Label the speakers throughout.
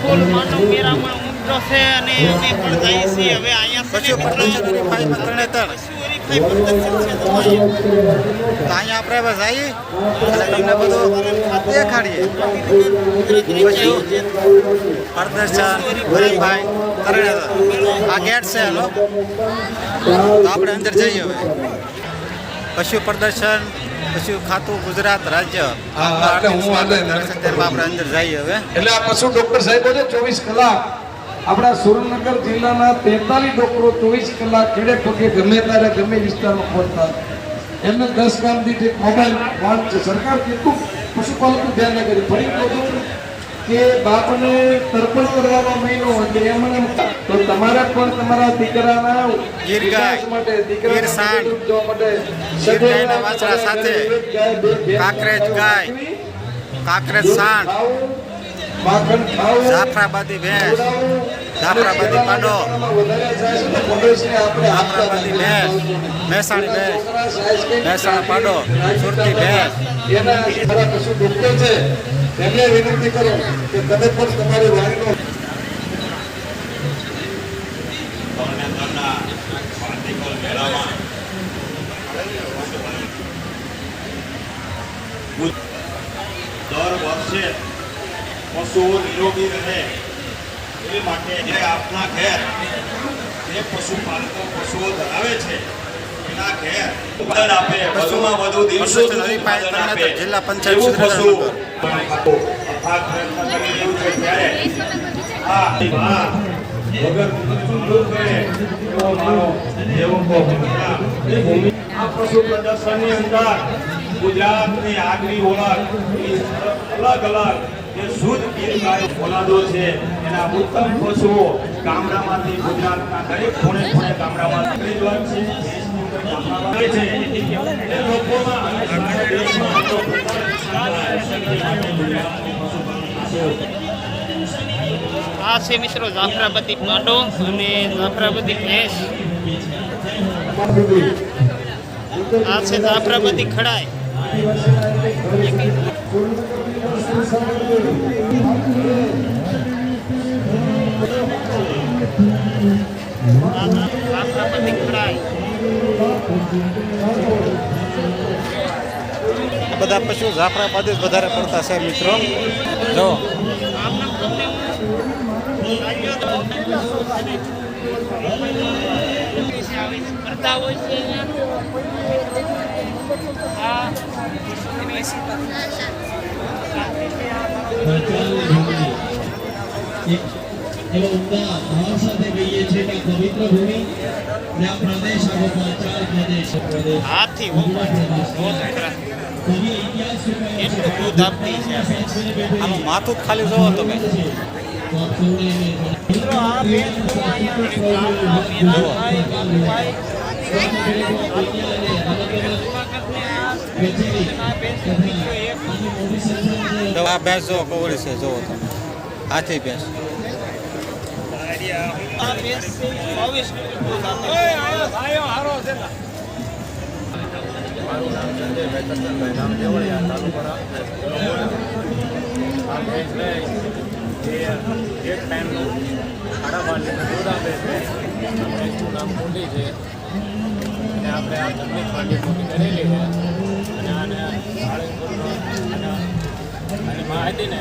Speaker 1: ફૂલ માનો મેરામાં ઉમટો છે અને અમે પણ જઈએ છીએ. હવે અહીંયા પછી
Speaker 2: પશુ
Speaker 1: ને
Speaker 2: પ્રદર્શન હરીફાઈમાં તરણેતર
Speaker 1: પશુ હરીફાઈ છે તો અહીંયા.
Speaker 2: આપણે બસ આવી અને તમને બધું દેખાડીએ. પશુ પ્રદર્શન હરીફાઈ તરણેતર આ ગેટ છે હેલો તો આપણે અંદર જઈએ હવે. પશુ પ્રદર્શન પશુ ખાતું ગુજરાત રાજ્ય.
Speaker 3: એટલે હું અંદર-
Speaker 2: જઈએ હવે.
Speaker 3: એટલે આ પશુ ડોક્ટર સાહેબો છે ચોવીસ કલાક. આપણા સુરેન્દ્રનગર જિલ્લાના તેતાલીસ ડોક્ટરો ચોવીસ કલાક ખેડે પગે ગમે ત્યારે ગમે વિસ્તારમાં પહોંચતા. એમને દસ કામ દીઠ એક મોબાઈલ વાંચ. છે સરકાર કેટલું પશુપાલકનું ધ્યાન ના કર્યું ફરી કે બાપને તર્પણ કરવાનો મહિનો એટલે એમને એમ તો તમારે પણ તમારા દીકરાના વિકાસ માટે દીકરાના થવા માટે
Speaker 2: વાછરા સાથે, કાકરેજ ગાય, કાકરેજ
Speaker 3: ખાવું
Speaker 2: જાફરાબાદી ભેંસ જાફરાબાદી પાડો જાફરાબાદી ભેંસ મહેસાણી ભેંસ મહેસાણા પાડો સુરતી ભેંસ.
Speaker 3: એના કશું છે? એમને વિનંતી કરો કે તમે પણ તમારી વાણીનો
Speaker 4: દર વર્ષે પશુઓ નિરોગી રહે એ માટે જે આપના ઘેર જે પશુપાલકો પશુઓ ધરાવે છે ગુજરાતની આગવી ઓળખ અલગ અલગ જે શુદ્ધ ગીર ગાય ઓલાદો છે એના ઉત્તમ પશુઓ ગામડામાંથી ગુજરાતના દરેક ખૂણે ખૂણે ગામડામાં
Speaker 1: આ છે મિત્રો જાફરાબાદી પાડો અને જાફરાબાદી ભેંસ. આ છે જાફરાબાદી ખડાય જાફરાબાદી ખડાઈ.
Speaker 2: બધા પશુ જાફરાબાદ જ વધારે પડતા છે મિત્રો. જો.
Speaker 5: એક એવો ઉમદા ભાવ સાથે કહીએ છીએ કે પવિત્ર ભૂમિ અને આ પ્રદેશ આપણો પાંચાળ પ્રદેશ
Speaker 1: હાથી એટલું દૂધ આપતી છે
Speaker 2: ખાલી જોવો તમે
Speaker 1: મિત્રો આ બાપુભાઈ, આ ભેંસ
Speaker 2: તમે. હાથી ભેંસ
Speaker 1: આ ભેંસ છે ઈ બાવીસ લીટર દૂધ આપે છે.
Speaker 6: એક ટાઈમનું સાડા પાંચ લીટર દૂધ નામ કુંડી છે અને આપણે આ તકલીફ માંડી મોટી કરેલી છે અને આને સાળંગપુરનો અને માહિતીને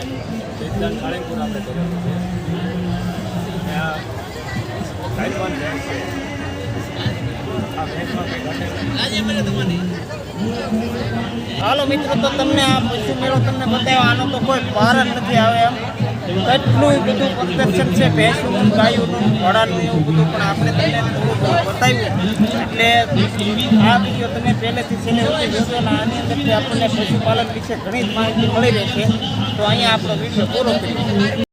Speaker 6: માં ને સાળંગપુર આપણે કરેલું છે અને આ ગાયવાન ભેંસ છે આ ભેંસમાં કંઈ ઘટે નહીં
Speaker 1: હાલો મિત્રો, તો તમને આ પશુ મેળો તમને બતાવ્યો, આનો તો કોઈ પાર જ નથી આવે એમ. કેટલું બધું પ્રદર્શન છે ભેંસનું, ગાયોનું, ઘોડાનું, એવું બધું પણ આપણે તમને બતાવ્યું એટલે આ વીડિયો તમે પહેલેથી છેલ્લે આની અંદરથી આપણને પશુપાલન વિશે ઘણી જ માહિતી મળી રહેશે. તો અહીંયા આપણો વીડિયો પૂરો કરીએ.